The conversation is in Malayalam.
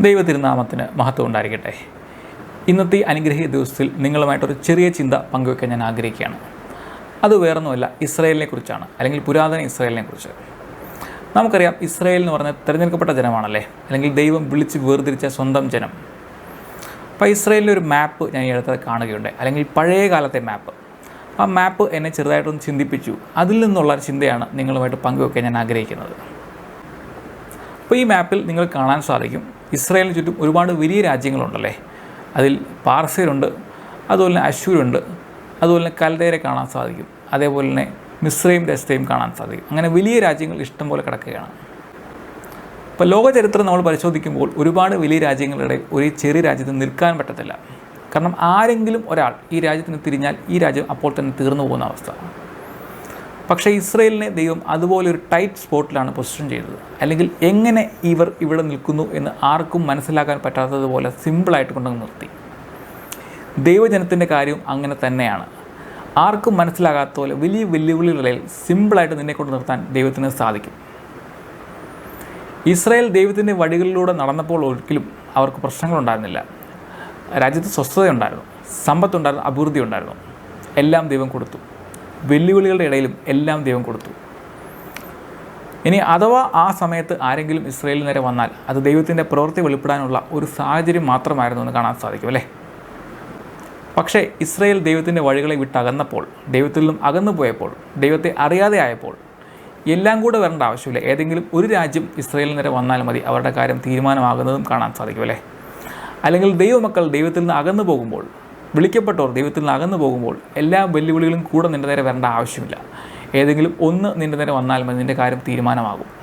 ദൈവ തിരുനാമത്തിന് മഹത്വം ഉണ്ടായിരിക്കട്ടെ. ഇന്നത്തെ അനുഗ്രഹീയ ദിവസത്തിൽ നിങ്ങളുമായിട്ടൊരു ചെറിയ ചിന്ത പങ്കുവെക്കാൻ ഞാൻ ആഗ്രഹിക്കുകയാണ്. അത് വേറൊന്നുമല്ല ഇസ്രയേലിനെ കുറിച്ചാണ് അല്ലെങ്കിൽ പുരാതന ഇസ്രയേലിനെ കുറിച്ച്. നമുക്കറിയാം ഇസ്രയേൽ എന്ന് പറഞ്ഞാൽ തിരഞ്ഞെടുക്കപ്പെട്ട ജനമാണല്ലേ? അല്ലെങ്കിൽ ദൈവം വിളിച്ച് വേർതിരിച്ച സ്വന്തം ജനം. അപ്പോൾ ഇസ്രയേലിന്റെ ഒരു മാപ്പ് ഞാൻ ഈ അടുത്ത് കാണുകയുണ്ട് അല്ലെങ്കിൽ പഴയ കാലത്തെ മാപ്പ്. ആ മാപ്പ് എന്നെ ചെറുതായിട്ടൊന്ന് ചിന്തിപ്പിച്ചു. അതിൽ നിന്നുള്ള ഒരു ചിന്തയാണ് നിങ്ങളുമായിട്ട് പങ്കുവെക്കാൻ ഞാൻ ആഗ്രഹിക്കുന്നത്. അപ്പോൾ ഈ മാപ്പിൽ നിങ്ങൾ കാണാൻ സാധിക്കും ഇസ്രായേലിന് ചുറ്റും ഒരുപാട് വലിയ രാജ്യങ്ങളുണ്ടല്ലേ? അതിൽ പാർസയിലുണ്ട് അതുപോലെ തന്നെ അശൂരുണ്ട് അതുപോലെ തന്നെ കൽദേരെ കാണാൻ സാധിക്കും അതേപോലെ തന്നെ മിശ്രയും രസ്തയും കാണാൻ സാധിക്കും. അങ്ങനെ വലിയ രാജ്യങ്ങൾ ഇഷ്ടം പോലെ കിടക്കുകയാണ്. ഇപ്പോൾ ലോകചരിത്രം നമ്മൾ പരിശോധിക്കുമ്പോൾ ഒരുപാട് വലിയ രാജ്യങ്ങളുടെ ഒരു ചെറിയ രാജ്യത്ത് നിൽക്കാൻ പറ്റത്തില്ല. കാരണം ആരെങ്കിലും ഒരാൾ ഈ രാജ്യത്തിന് തിരിഞ്ഞാൽ ഈ രാജ്യം അപ്പോൾ തന്നെ തീർന്നു പോകുന്ന അവസ്ഥ. പക്ഷേ ഇസ്രയേലിനെ ദൈവം അതുപോലെ ഒരു ടൈറ്റ് സ്പോട്ടിലാണ് പൊസിഷൻ ചെയ്തത്. അല്ലെങ്കിൽ എങ്ങനെ ഇവർ ഇവിടെ നിൽക്കുന്നു എന്ന് ആർക്കും മനസ്സിലാക്കാൻ പറ്റാത്തതുപോലെ സിമ്പിളായിട്ട് കൊണ്ടുവന്ന് നിർത്തി. ദൈവജനത്തിന്റെ കാര്യം അങ്ങനെ തന്നെയാണ്. ആർക്കും മനസ്സിലാകാത്ത പോലെ വലിയ വെല്ലുവിളികളിൽ സിമ്പിളായിട്ട് നിന്നെ കൊണ്ട് നിർത്താൻ ദൈവത്തിന് സാധിക്കും. ഇസ്രായേൽ ദൈവത്തിന്റെ വഴികളിലൂടെ നടന്നപ്പോൾ ഒരിക്കലും അവർക്ക് പ്രശ്നങ്ങളുണ്ടായിരുന്നില്ല രാജ്യത്ത് സ്വസ്ഥതയുണ്ടായിരുന്നു. സമ്പത്തുണ്ടായിരുന്നു അഭിവൃദ്ധി ഉണ്ടായിരുന്നു എല്ലാം ദൈവം കൊടുത്തു. വെല്ലുവിളികളുടെ ഇടയിലും എല്ലാം ദൈവം കൊടുത്തു. ഇനി അഥവാ ആ സമയത്ത് ആരെങ്കിലും ഇസ്രയേലിൽ നേരെ വന്നാൽ അത് ദൈവത്തിന്റെ പ്രവൃത്തി വെളിപ്പെടാനുള്ള ഒരു സാഹചര്യം മാത്രമായിരുന്നു എന്ന് കാണാൻ സാധിക്കും അല്ലേ? പക്ഷേ ഇസ്രയേൽ ദൈവത്തിന്റെ വഴികളെ വിട്ടകന്നപ്പോൾ ദൈവത്തിൽ നിന്നും അകന്നു പോയപ്പോൾ ദൈവത്തെ അറിയാതെ ആയപ്പോൾ എല്ലാം കൂടെ വരേണ്ട ആവശ്യമില്ല. ഏതെങ്കിലും ഒരു രാജ്യം ഇസ്രയേലിൽ നേരെ വന്നാൽ മതി. അവരുടെ കാര്യം തീരുമാനമാകുന്നതും കാണാൻ സാധിക്കും അല്ലേ? അല്ലെങ്കിൽ ദൈവമക്കൾ ദൈവത്തിൽ നിന്ന് അകന്നു പോകുമ്പോൾ വിളിക്കപ്പെട്ടവർ ദൈവത്തിൽ നിന്ന് അകന്നു പോകുമ്പോൾ എല്ലാ വെല്ലുവിളികളും കൂടെ നിന്റെ നേരെ വരേണ്ട ആവശ്യമില്ല. ഏതെങ്കിലും ഒന്ന് നിന്റെ നേരെ വന്നാൽ മതി. നിന്റെ കാര്യം തീരുമാനമാകും.